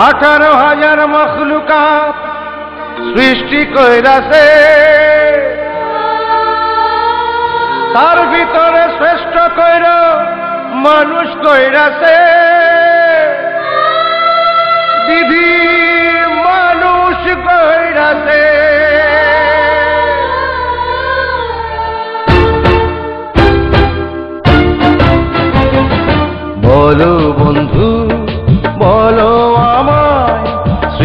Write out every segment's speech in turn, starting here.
আঠারো হাজার মখলুকাত সৃষ্টি কইরাছে। তার ভিতরে শ্রেষ্ঠ কইর মানুষ কইরাছে।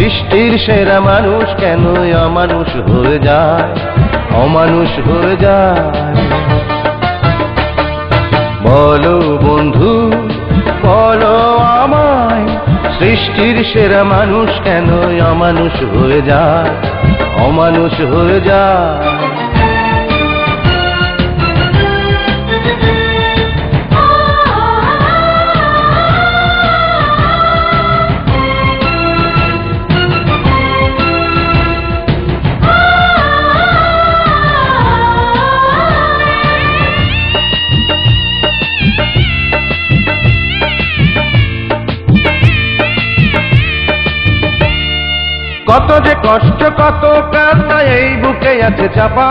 সৃষ্টির সেরা মানুষ কেন অমানুষ হয়ে যায়? অমানুষ হয়ে যায়। বলো বন্ধু, বলো আমায়, সৃষ্টির সেরা মানুষ কেন অমানুষ হয়ে যায়? অমানুষ হয়ে যায়। কত যে কষ্ট, কত কান্না এই বুকে আছে চাপা।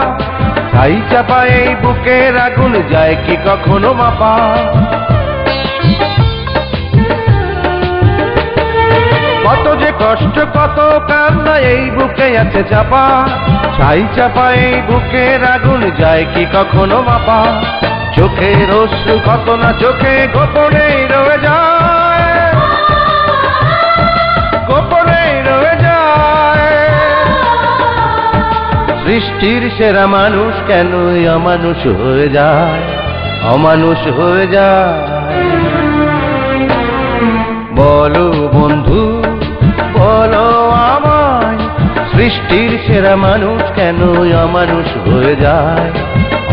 ছাই চাপা এই বুকের আগুন যায় কি কখনো মাপা। কত যে কষ্ট, কত কান্না এই বুকে আছে চাপা। ছাই চাপা এই বুকের আগুন যায় কি কখনো মাপা। চোখের অশ্রু কত না চোখে গোপনে রয়ে যায়। সৃষ্টির সেরা মানুষ কেন অমানুষ হয়ে যায়? অমানুষ হয়ে যায়। বলো বন্ধু, বলো আমায়, সৃষ্টির সেরা মানুষ কেন অমানুষ হয়ে যায়?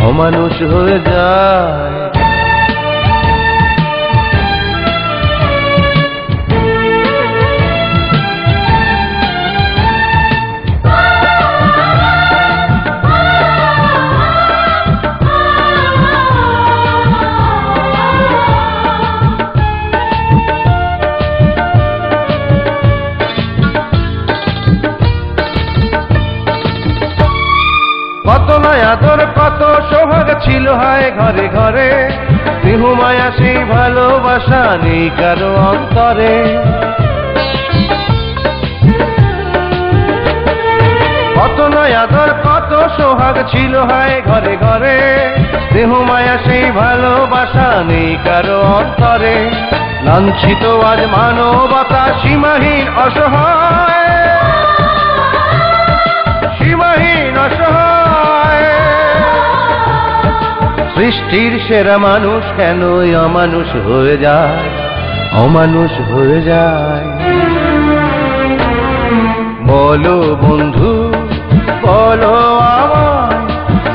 অমানুষ হয়ে যায়। কত নয় আদর কত সোহাগ ছিল হায় ঘরে ঘরে। স্নেহমায়া সেই ভালোবাসা নেই কারও অন্তরে। কত নয় আদর কত সোহাগ ছিল হায় ঘরে ঘরে। স্নেহমায়া সেই ভালোবাসা নেই কারও অন্তরে। লাঞ্ছিত আজ মানবতা সীমাহীন অসহায়। সৃষ্টির সেরা মানুষ কেন অমানুষ হয়ে যায়? অমানুষ হয়ে যায়। বলো বন্ধু, বলো আমায়,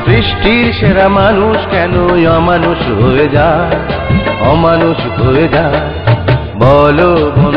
সৃষ্টির সেরা মানুষ কেন অমানুষ হয়ে যায়? অমানুষ হয়ে যায়। বলো বলো